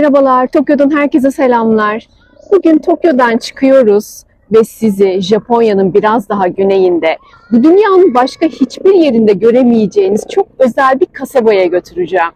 Merhabalar, Tokyo'dan herkese selamlar. Bugün Tokyo'dan çıkıyoruz ve sizi Japonya'nın biraz daha güneyinde, bu dünyanın başka hiçbir yerinde göremeyeceğiniz çok özel bir kasabaya götüreceğim.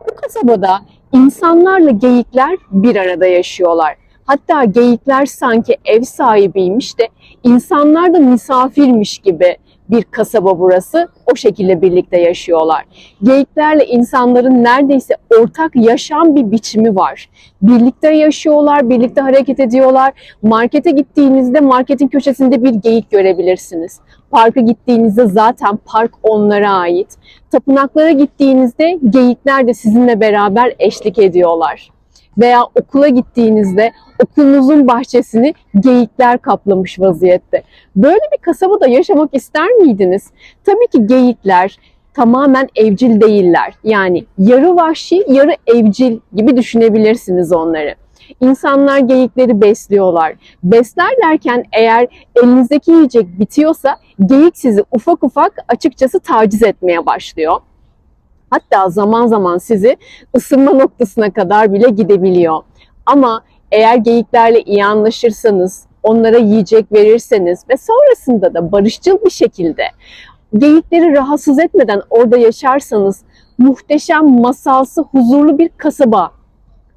Bu kasabada insanlarla geyikler bir arada yaşıyorlar. Hatta geyikler sanki ev sahibiymiş de insanlar da misafirmiş gibi bir kasaba burası. O şekilde birlikte yaşıyorlar. Geyiklerle insanların neredeyse ortak yaşam bir biçimi var. Birlikte yaşıyorlar, birlikte hareket ediyorlar. Markete gittiğinizde marketin köşesinde bir geyik görebilirsiniz. Parka gittiğinizde zaten park onlara ait. Tapınaklara gittiğinizde geyikler de sizinle beraber eşlik ediyorlar. Veya okula gittiğinizde okulunuzun bahçesini geyikler kaplamış vaziyette. Böyle bir kasabada yaşamak ister miydiniz? Tabii ki geyikler tamamen evcil değiller. Yani yarı vahşi, yarı evcil gibi düşünebilirsiniz onları. İnsanlar geyikleri besliyorlar. Beslerlerken eğer elinizdeki yiyecek bitiyorsa geyik sizi ufak ufak açıkçası taciz etmeye başlıyor. Hatta zaman zaman sizi ısınma noktasına kadar bile gidebiliyor. Ama eğer geyiklerle iyi anlaşırsanız, onlara yiyecek verirseniz ve sonrasında da barışçıl bir şekilde geyikleri rahatsız etmeden orada yaşarsanız muhteşem, masalsı, huzurlu bir kasaba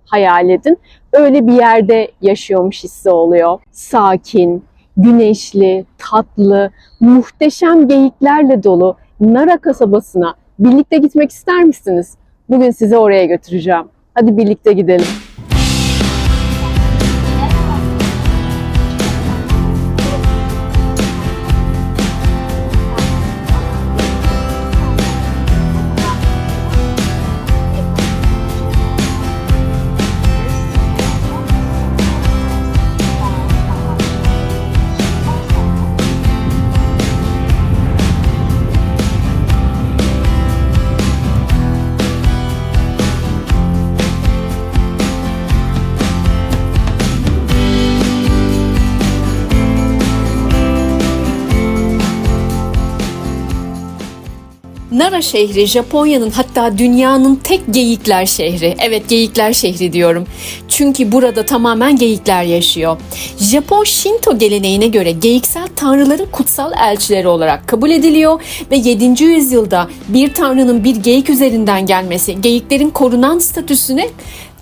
hayal edin. Öyle bir yerde yaşıyormuş hissi oluyor. Sakin, güneşli, tatlı, muhteşem geyiklerle dolu Nara kasabasına birlikte gitmek ister misiniz? Bugün sizi oraya götüreceğim. Hadi birlikte gidelim. Nara şehri Japonya'nın hatta dünyanın tek geyikler şehri. Evet geyikler şehri diyorum. Çünkü burada tamamen geyikler yaşıyor. Japon Shinto geleneğine göre geyiksel tanrıların kutsal elçileri olarak kabul ediliyor ve 7. yüzyılda bir tanrının bir geyik üzerinden gelmesi geyiklerin korunan statüsüne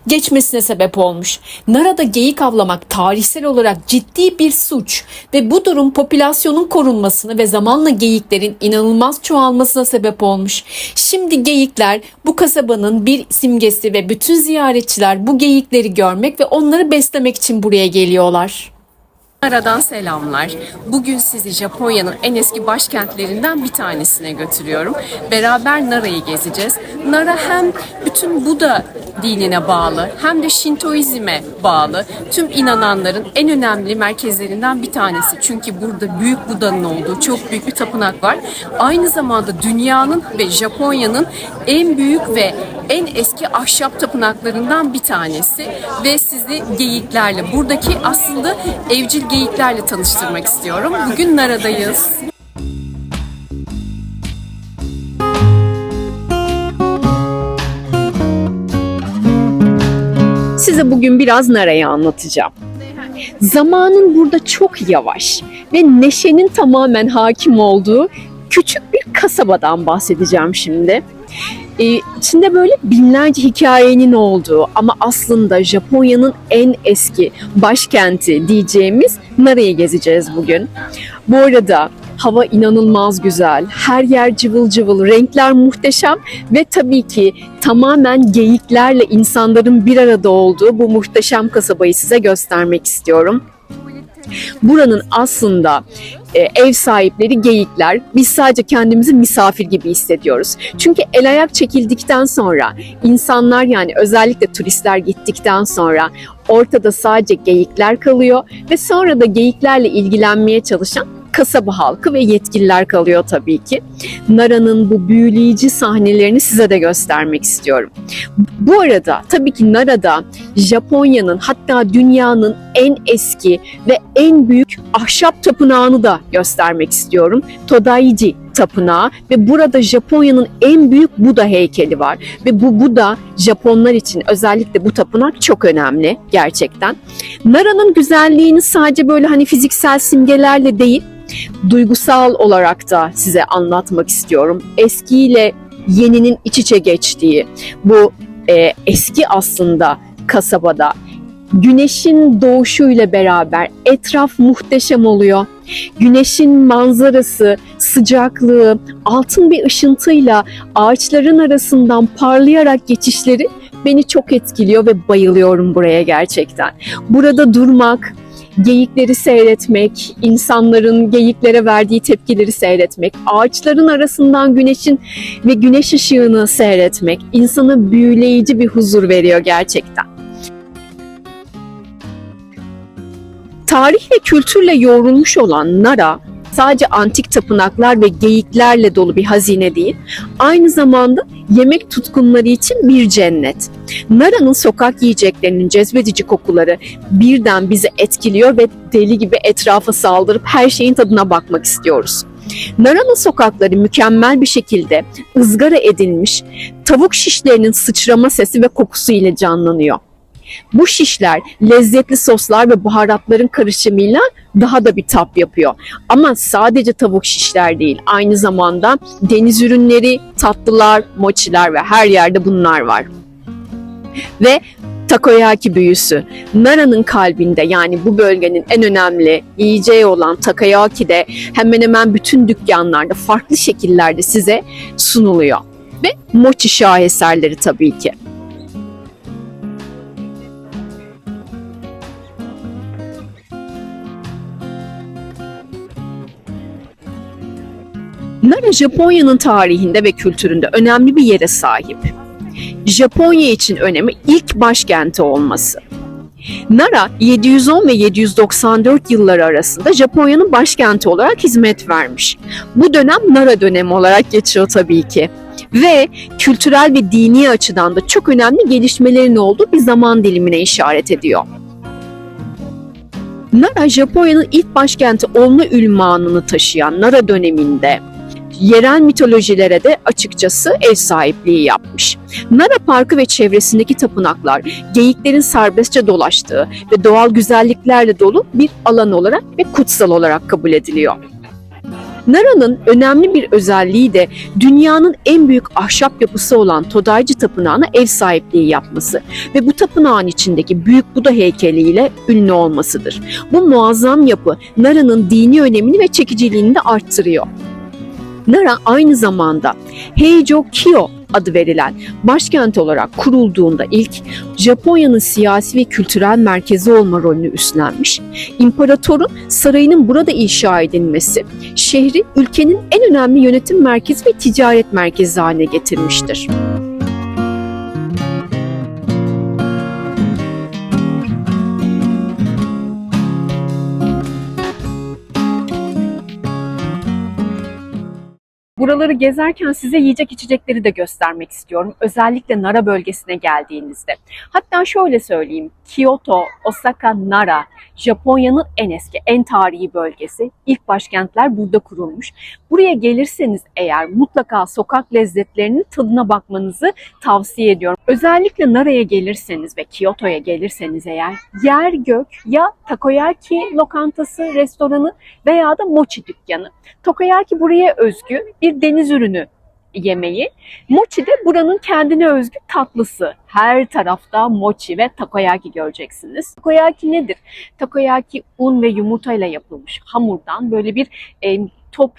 geçmesine sebep olmuş. Nara'da geyik avlamak tarihsel olarak ciddi bir suç ve bu durum popülasyonun korunmasını ve zamanla geyiklerin inanılmaz çoğalmasına sebep olmuş. Şimdi geyikler bu kasabanın bir simgesi ve bütün ziyaretçiler bu geyikleri görmek ve onları beslemek için buraya geliyorlar. Nara'dan selamlar. Bugün sizi Japonya'nın en eski başkentlerinden bir tanesine götürüyorum. Beraber Nara'yı gezeceğiz. Nara hem bütün Buda dinine bağlı hem de Şintoizme bağlı. Tüm inananların en önemli merkezlerinden bir tanesi. Çünkü burada büyük Buda'nın olduğu çok büyük bir tapınak var. Aynı zamanda dünyanın ve Japonya'nın en büyük ve en eski ahşap tapınaklarından bir tanesi ve sizi geyiklerle buradaki aslında evcil geyiklerle tanıştırmak istiyorum. Bugün Nara'dayız. Size bugün biraz Nara'yı anlatacağım. Zamanın burada çok yavaş ve neşenin tamamen hakim olduğu küçük bir kasabadan bahsedeceğim şimdi. Ee, içinde böyle binlerce hikayenin olduğu ama aslında Japonya'nın en eski başkenti diyeceğimiz Nara'yı gezeceğiz bugün. Bu arada hava inanılmaz güzel, her yer cıvıl cıvıl, renkler muhteşem ve tabii ki tamamen geyiklerle insanların bir arada olduğu bu muhteşem kasabayı size göstermek istiyorum. Buranın aslında e, ev sahipleri geyikler. Biz sadece kendimizi misafir gibi hissediyoruz. Çünkü el ayak çekildikten sonra insanlar yani özellikle turistler gittikten sonra ortada sadece geyikler kalıyor ve sonra da geyiklerle ilgilenmeye çalışan kasaba halkı ve yetkililer kalıyor tabii ki. Nara'nın bu büyüleyici sahnelerini size de göstermek istiyorum. Bu arada tabii ki Nara'da Japonya'nın hatta dünyanın en eski ve en büyük ahşap tapınağını da göstermek istiyorum. Todaiji tapınağı ve burada Japonya'nın en büyük Buda heykeli var. Ve bu Buda Japonlar için özellikle bu tapınak çok önemli gerçekten. Nara'nın güzelliğini sadece böyle hani fiziksel simgelerle değil, duygusal olarak da size anlatmak istiyorum. Eskiyle yeninin iç içe geçtiği bu e, eski aslında kasabada güneşin doğuşuyla beraber etraf muhteşem oluyor. Güneşin manzarası, sıcaklığı, altın bir ışıntıyla ağaçların arasından parlayarak geçişleri beni çok etkiliyor ve bayılıyorum buraya gerçekten. Burada durmak, geyikleri seyretmek, insanların geyiklere verdiği tepkileri seyretmek, ağaçların arasından güneşin ve güneş ışığını seyretmek insana büyüleyici bir huzur veriyor gerçekten. Tarih ve kültürle yoğrulmuş olan Nara sadece antik tapınaklar ve geyiklerle dolu bir hazine değil, aynı zamanda yemek tutkunları için bir cennet. Nara'nın sokak yiyeceklerinin cezbedici kokuları birden bizi etkiliyor ve deli gibi etrafa saldırıp her şeyin tadına bakmak istiyoruz. Nara'nın sokakları mükemmel bir şekilde ızgara edilmiş tavuk şişlerinin sıçrama sesi ve kokusu ile canlanıyor. Bu şişler lezzetli soslar ve baharatların karışımıyla daha da bir tap yapıyor. Ama sadece tavuk şişler değil, aynı zamanda deniz ürünleri, tatlılar, mochiler ve her yerde bunlar var. Ve takoyaki büyüsü. Nara'nın kalbinde yani bu bölgenin en önemli yiyeceği olan takoyaki de hemen hemen bütün dükkanlarda farklı şekillerde size sunuluyor. Ve mochi şaheserleri tabii ki. Nara Japonya'nın tarihinde ve kültüründe önemli bir yere sahip. Japonya için önemi ilk başkenti olması. Nara 710 ve 794 yılları arasında Japonya'nın başkenti olarak hizmet vermiş. Bu dönem Nara dönemi olarak geçiyor tabii ki. Ve kültürel ve dini açıdan da çok önemli gelişmelerin olduğu bir zaman dilimine işaret ediyor. Nara Japonya'nın ilk başkenti olma ünvanını taşıyan Nara döneminde yerel mitolojilere de açıkçası ev sahipliği yapmış. Nara Parkı ve çevresindeki tapınaklar geyiklerin serbestçe dolaştığı ve doğal güzelliklerle dolu bir alan olarak ve kutsal olarak kabul ediliyor. Nara'nın önemli bir özelliği de dünyanın en büyük ahşap yapısı olan Todaichi Tapınağı'na ev sahipliği yapması ve bu tapınağın içindeki büyük Buda heykeliyle ünlü olmasıdır. Bu muazzam yapı Nara'nın dini önemini ve çekiciliğini de arttırıyor. Nara aynı zamanda Heijo-kyo adı verilen başkent olarak kurulduğunda ilk Japonya'nın siyasi ve kültürel merkezi olma rolünü üstlenmiş. İmparatorun sarayının burada inşa edilmesi şehri ülkenin en önemli yönetim merkezi ve ticaret merkezi haline getirmiştir. Buraları gezerken size yiyecek içecekleri de göstermek istiyorum. Özellikle Nara bölgesine geldiğinizde. Hatta şöyle söyleyeyim. Kyoto, Osaka, Nara, Japonya'nın en eski, en tarihi bölgesi. İlk başkentler burada kurulmuş. Buraya gelirseniz eğer mutlaka sokak lezzetlerinin tadına bakmanızı tavsiye ediyorum. Özellikle Nara'ya gelirseniz ve Kyoto'ya gelirseniz eğer yer gök ya takoyaki lokantası, restoranı veya da mochi dükkanı. Takoyaki buraya özgü bir deniz ürünü yemeği. Mochi de buranın kendine özgü tatlısı. Her tarafta mochi ve takoyaki göreceksiniz. Takoyaki nedir? Takoyaki un ve yumurta ile yapılmış hamurdan böyle bir e, top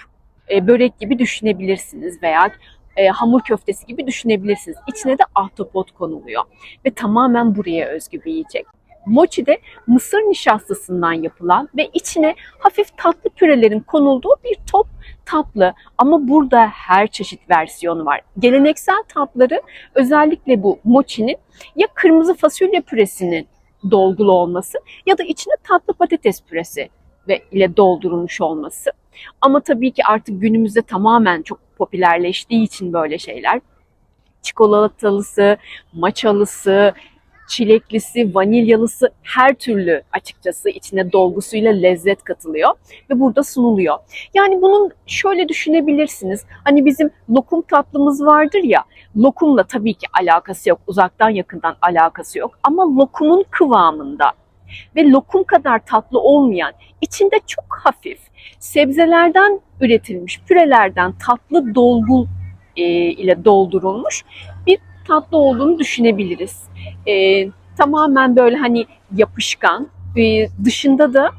e, börek gibi düşünebilirsiniz veya e, hamur köftesi gibi düşünebilirsiniz. İçine de ahtapot konuluyor ve tamamen buraya özgü bir yiyecek. Mochi de mısır nişastasından yapılan ve içine hafif tatlı pürelerin konulduğu bir top tatlı ama burada her çeşit versiyonu var. Geleneksel tatları özellikle bu mochi'nin ya kırmızı fasulye püresinin dolgulu olması ya da içine tatlı patates püresi ve ile doldurulmuş olması. Ama tabii ki artık günümüzde tamamen çok popülerleştiği için böyle şeyler çikolatalısı, maçalısı, çileklisi, vanilyalısı her türlü açıkçası içine dolgusuyla lezzet katılıyor ve burada sunuluyor. Yani bunun şöyle düşünebilirsiniz. Hani bizim lokum tatlımız vardır ya. Lokumla tabii ki alakası yok. Uzaktan yakından alakası yok. Ama lokumun kıvamında ve lokum kadar tatlı olmayan, içinde çok hafif sebzelerden üretilmiş pürelerden tatlı dolgu e, ile doldurulmuş tatlı olduğunu düşünebiliriz. E, tamamen böyle hani yapışkan, e, dışında da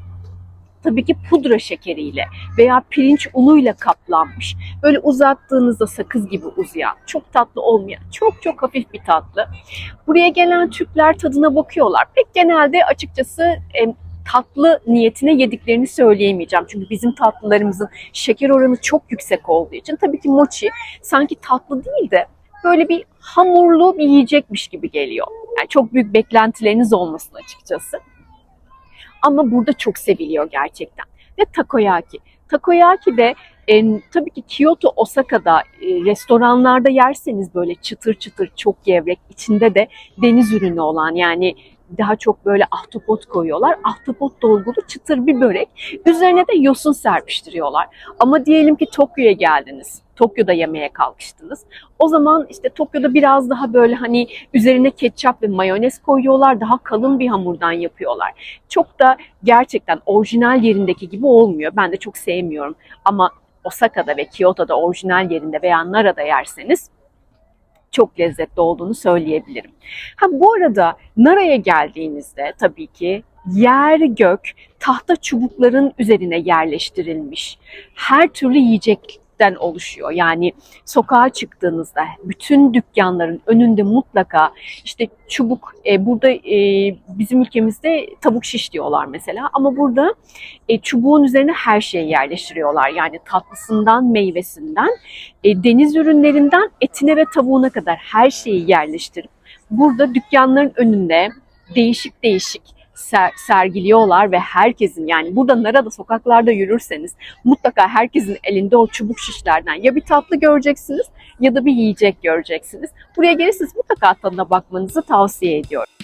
tabii ki pudra şekeriyle veya pirinç unuyla kaplanmış. Böyle uzattığınızda sakız gibi uzayan, çok tatlı olmayan, çok çok hafif bir tatlı. Buraya gelen Türkler tadına bakıyorlar. Pek genelde açıkçası e, tatlı niyetine yediklerini söyleyemeyeceğim. Çünkü bizim tatlılarımızın şeker oranı çok yüksek olduğu için tabii ki mochi sanki tatlı değil de böyle bir hamurlu bir yiyecekmiş gibi geliyor. Yani çok büyük beklentileriniz olmasın açıkçası. Ama burada çok seviliyor gerçekten. Ve takoyaki. Takoyaki de e, tabii ki Kyoto, Osaka'da e, restoranlarda yerseniz böyle çıtır çıtır çok gevrek içinde de deniz ürünü olan yani daha çok böyle ahtapot koyuyorlar. Ahtapot dolgulu çıtır bir börek. Üzerine de yosun serpiştiriyorlar. Ama diyelim ki Tokyo'ya geldiniz. Tokyo'da yemeye kalkıştınız. O zaman işte Tokyo'da biraz daha böyle hani üzerine ketçap ve mayonez koyuyorlar. Daha kalın bir hamurdan yapıyorlar. Çok da gerçekten orijinal yerindeki gibi olmuyor. Ben de çok sevmiyorum. Ama Osaka'da ve Kyoto'da orijinal yerinde veya Nara'da yerseniz çok lezzetli olduğunu söyleyebilirim. Ha bu arada Nara'ya geldiğinizde tabii ki yer gök tahta çubukların üzerine yerleştirilmiş her türlü yiyecekten oluşuyor. Yani sokağa çıktığınızda bütün dükkanların önünde mutlaka işte çubuk e, burada e, bizim ülkemizde tavuk şiş diyorlar mesela ama burada e, çubuğun üzerine her şeyi yerleştiriyorlar. Yani tatlısından meyvesinden e, deniz ürünlerinden etine ve tavuğuna kadar her şeyi yerleştirip burada dükkanların önünde değişik değişik ser- sergiliyorlar ve herkesin yani burada Nara'da sokaklarda yürürseniz mutlaka herkesin elinde o çubuk şişlerden ya bir tatlı göreceksiniz ya da bir yiyecek göreceksiniz. Buraya gelirseniz mutlaka tadına bakmanızı tavsiye ediyorum.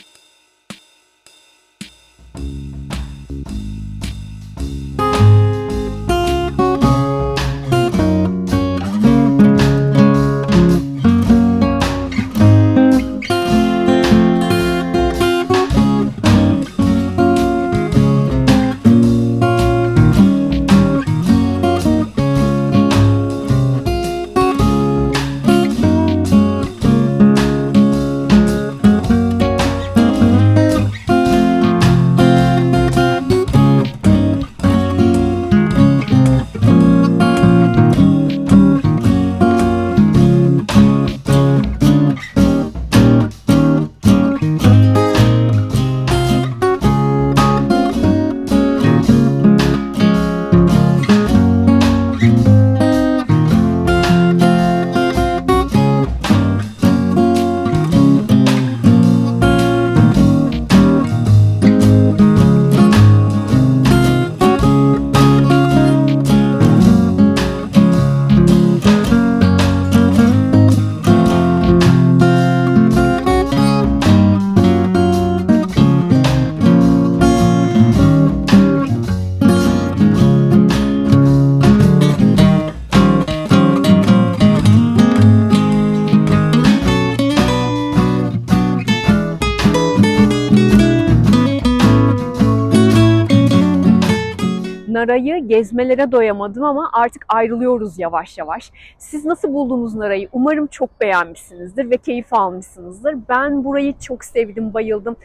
Nara'yı gezmelere doyamadım ama artık ayrılıyoruz yavaş yavaş. Siz nasıl buldunuz Nara'yı? Umarım çok beğenmişsinizdir ve keyif almışsınızdır. Ben burayı çok sevdim, bayıldım.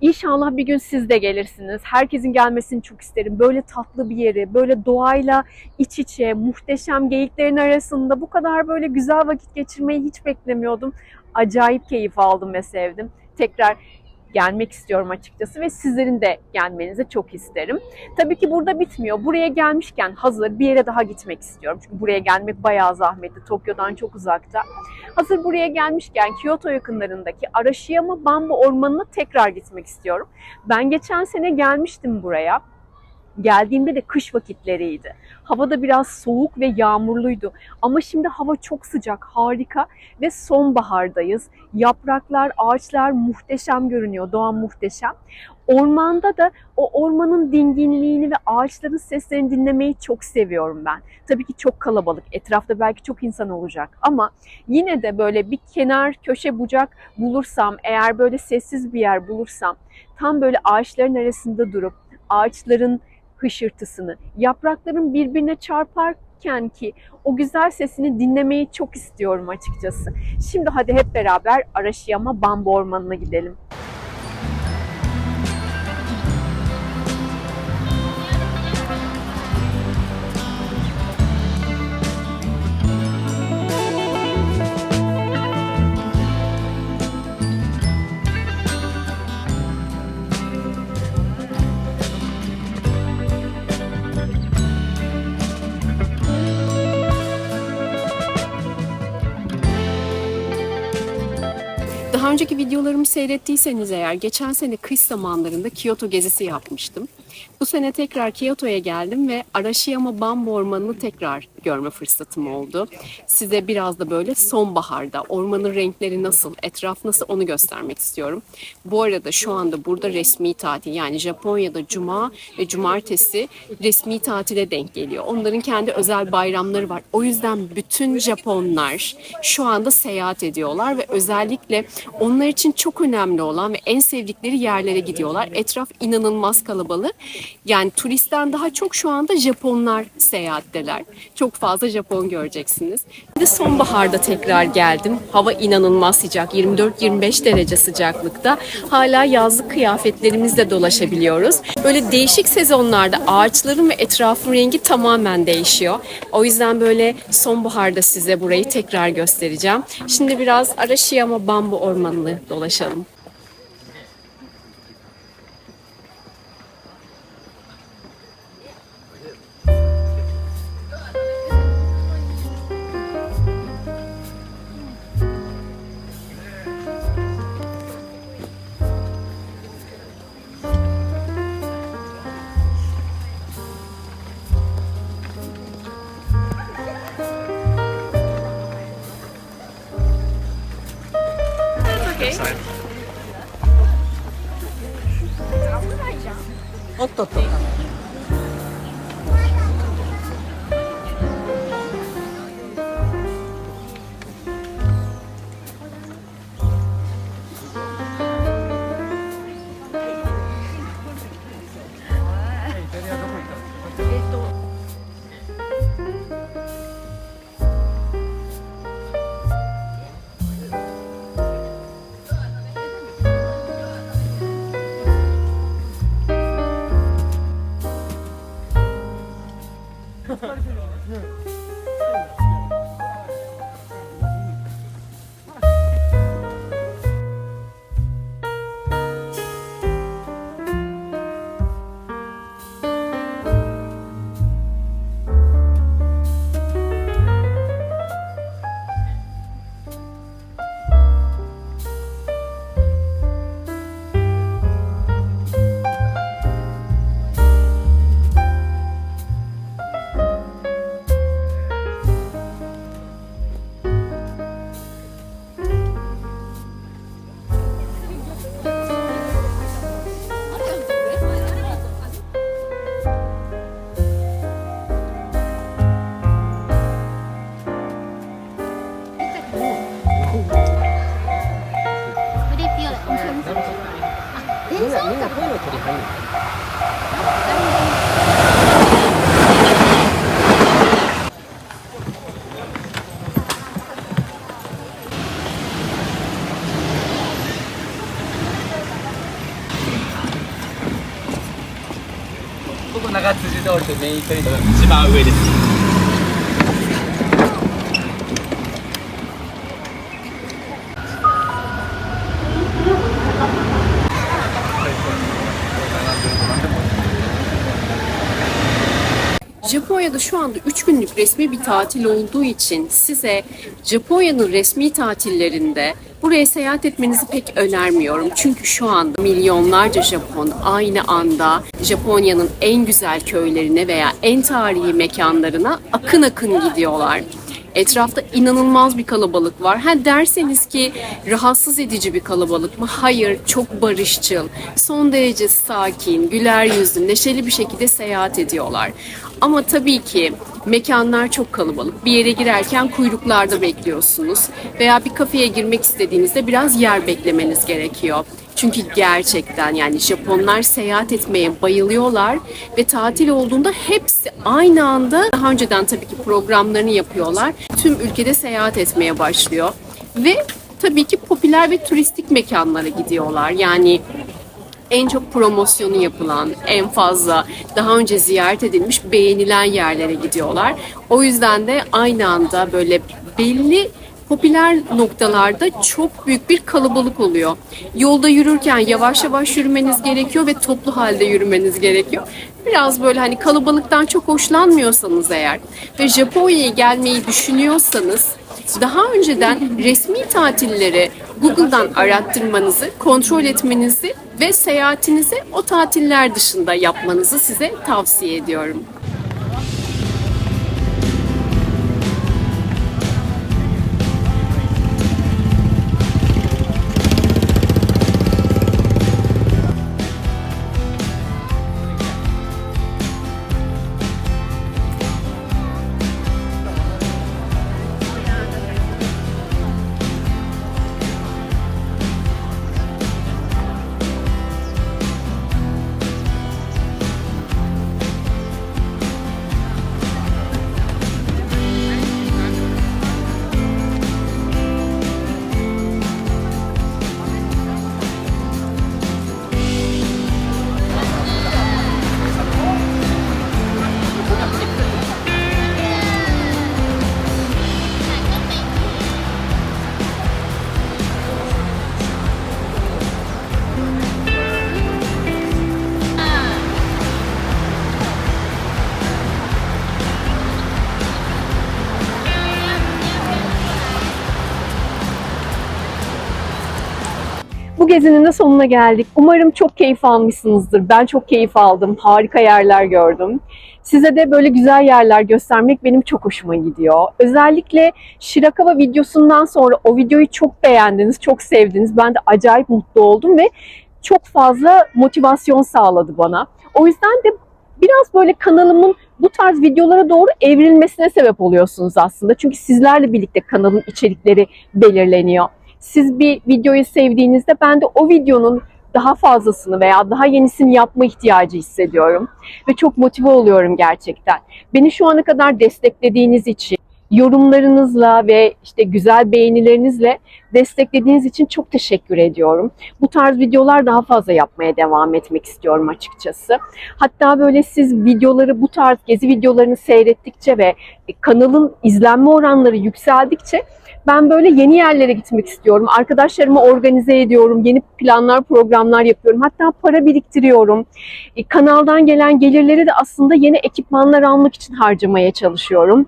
İnşallah bir gün siz de gelirsiniz. Herkesin gelmesini çok isterim. Böyle tatlı bir yeri, böyle doğayla iç içe, muhteşem geyiklerin arasında bu kadar böyle güzel vakit geçirmeyi hiç beklemiyordum. Acayip keyif aldım ve sevdim. Tekrar gelmek istiyorum açıkçası ve sizlerin de gelmenizi çok isterim. Tabii ki burada bitmiyor. Buraya gelmişken hazır bir yere daha gitmek istiyorum. Çünkü buraya gelmek bayağı zahmetli. Tokyo'dan çok uzakta. Hazır buraya gelmişken Kyoto yakınlarındaki Arashiyama Bambu Ormanı'na tekrar gitmek istiyorum. Ben geçen sene gelmiştim buraya. Geldiğimde de kış vakitleriydi. Hava da biraz soğuk ve yağmurluydu. Ama şimdi hava çok sıcak, harika ve sonbahardayız. Yapraklar, ağaçlar muhteşem görünüyor. Doğa muhteşem. Ormanda da o ormanın dinginliğini ve ağaçların seslerini dinlemeyi çok seviyorum ben. Tabii ki çok kalabalık. Etrafta belki çok insan olacak ama yine de böyle bir kenar köşe bucak bulursam, eğer böyle sessiz bir yer bulursam tam böyle ağaçların arasında durup ağaçların hışırtısını, yaprakların birbirine çarparken ki o güzel sesini dinlemeyi çok istiyorum açıkçası. Şimdi hadi hep beraber Araşiyama Bambu Ormanı'na gidelim. Önceki videolarımı seyrettiyseniz eğer geçen sene kış zamanlarında Kyoto gezisi yapmıştım. Bu sene tekrar Kyoto'ya geldim ve Arashiyama Bambu Ormanı'nı tekrar görme fırsatım oldu. Size biraz da böyle sonbaharda ormanın renkleri nasıl, etraf nasıl onu göstermek istiyorum. Bu arada şu anda burada resmi tatil yani Japonya'da cuma ve cumartesi resmi tatile denk geliyor. Onların kendi özel bayramları var. O yüzden bütün Japonlar şu anda seyahat ediyorlar ve özellikle onlar için çok önemli olan ve en sevdikleri yerlere gidiyorlar. Etraf inanılmaz kalabalık. Yani turistten daha çok şu anda Japonlar seyahatteler. Çok fazla Japon göreceksiniz. De sonbaharda tekrar geldim. Hava inanılmaz sıcak. 24-25 derece sıcaklıkta. Hala yazlık kıyafetlerimizle dolaşabiliyoruz. Böyle değişik sezonlarda ağaçların ve etrafın rengi tamamen değişiyor. O yüzden böyle sonbaharda size burayı tekrar göstereceğim. Şimdi biraz Arashiyama Bambu Ormanı'nı dolaşalım. se Japonya'da şu anda 3 günlük resmi bir tatil olduğu için size Japonya'nın resmi tatillerinde Buraya seyahat etmenizi pek önermiyorum. Çünkü şu anda milyonlarca Japon aynı anda Japonya'nın en güzel köylerine veya en tarihi mekanlarına akın akın gidiyorlar. Etrafta inanılmaz bir kalabalık var. Ha derseniz ki rahatsız edici bir kalabalık mı? Hayır, çok barışçıl, son derece sakin, güler yüzlü, neşeli bir şekilde seyahat ediyorlar. Ama tabii ki mekanlar çok kalabalık. Bir yere girerken kuyruklarda bekliyorsunuz veya bir kafeye girmek istediğinizde biraz yer beklemeniz gerekiyor. Çünkü gerçekten yani Japonlar seyahat etmeye bayılıyorlar ve tatil olduğunda hepsi aynı anda daha önceden tabii ki programlarını yapıyorlar. Tüm ülkede seyahat etmeye başlıyor ve tabii ki popüler ve turistik mekanlara gidiyorlar. Yani en çok promosyonu yapılan, en fazla daha önce ziyaret edilmiş, beğenilen yerlere gidiyorlar. O yüzden de aynı anda böyle belli popüler noktalarda çok büyük bir kalabalık oluyor. Yolda yürürken yavaş yavaş yürümeniz gerekiyor ve toplu halde yürümeniz gerekiyor. Biraz böyle hani kalabalıktan çok hoşlanmıyorsanız eğer ve Japonya'ya gelmeyi düşünüyorsanız daha önceden resmi tatilleri Google'dan arattırmanızı, kontrol etmenizi ve seyahatinizi o tatiller dışında yapmanızı size tavsiye ediyorum. Gezinin de sonuna geldik. Umarım çok keyif almışsınızdır. Ben çok keyif aldım. Harika yerler gördüm. Size de böyle güzel yerler göstermek benim çok hoşuma gidiyor. Özellikle Shirakawa videosundan sonra o videoyu çok beğendiniz, çok sevdiniz. Ben de acayip mutlu oldum ve çok fazla motivasyon sağladı bana. O yüzden de biraz böyle kanalımın bu tarz videolara doğru evrilmesine sebep oluyorsunuz aslında. Çünkü sizlerle birlikte kanalın içerikleri belirleniyor. Siz bir videoyu sevdiğinizde ben de o videonun daha fazlasını veya daha yenisini yapma ihtiyacı hissediyorum. Ve çok motive oluyorum gerçekten. Beni şu ana kadar desteklediğiniz için, yorumlarınızla ve işte güzel beğenilerinizle desteklediğiniz için çok teşekkür ediyorum. Bu tarz videolar daha fazla yapmaya devam etmek istiyorum açıkçası. Hatta böyle siz videoları bu tarz gezi videolarını seyrettikçe ve kanalın izlenme oranları yükseldikçe ben böyle yeni yerlere gitmek istiyorum. Arkadaşlarımı organize ediyorum. Yeni planlar, programlar yapıyorum. Hatta para biriktiriyorum. E, Kanaldan gelen gelirleri de aslında yeni ekipmanlar almak için harcamaya çalışıyorum.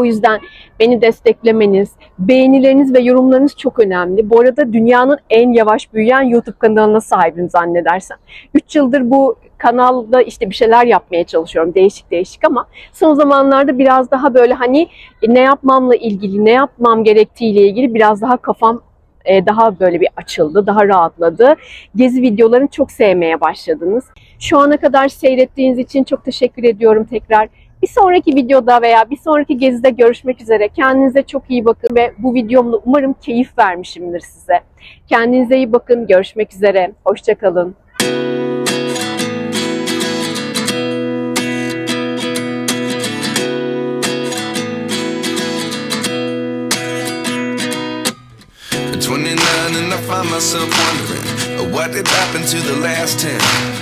O yüzden beni desteklemeniz, beğenileriniz ve yorumlarınız çok önemli. Bu arada dünyanın en yavaş büyüyen YouTube kanalına sahibim zannedersem. 3 yıldır bu kanalda işte bir şeyler yapmaya çalışıyorum değişik değişik ama son zamanlarda biraz daha böyle hani e, ne yapmamla ilgili, ne yapmam gerektiğiyle ilgili biraz daha kafam e, daha böyle bir açıldı, daha rahatladı. Gezi videolarını çok sevmeye başladınız. Şu ana kadar seyrettiğiniz için çok teşekkür ediyorum tekrar. Bir sonraki videoda veya bir sonraki gezide görüşmek üzere. Kendinize çok iyi bakın ve bu videomla umarım keyif vermişimdir size. Kendinize iyi bakın. Görüşmek üzere. Hoşçakalın. At 29 and I find myself wondering uh, what did happen to the last 10.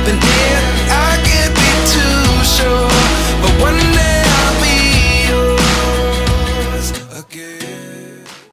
happened here, I can't be too sure. But one day.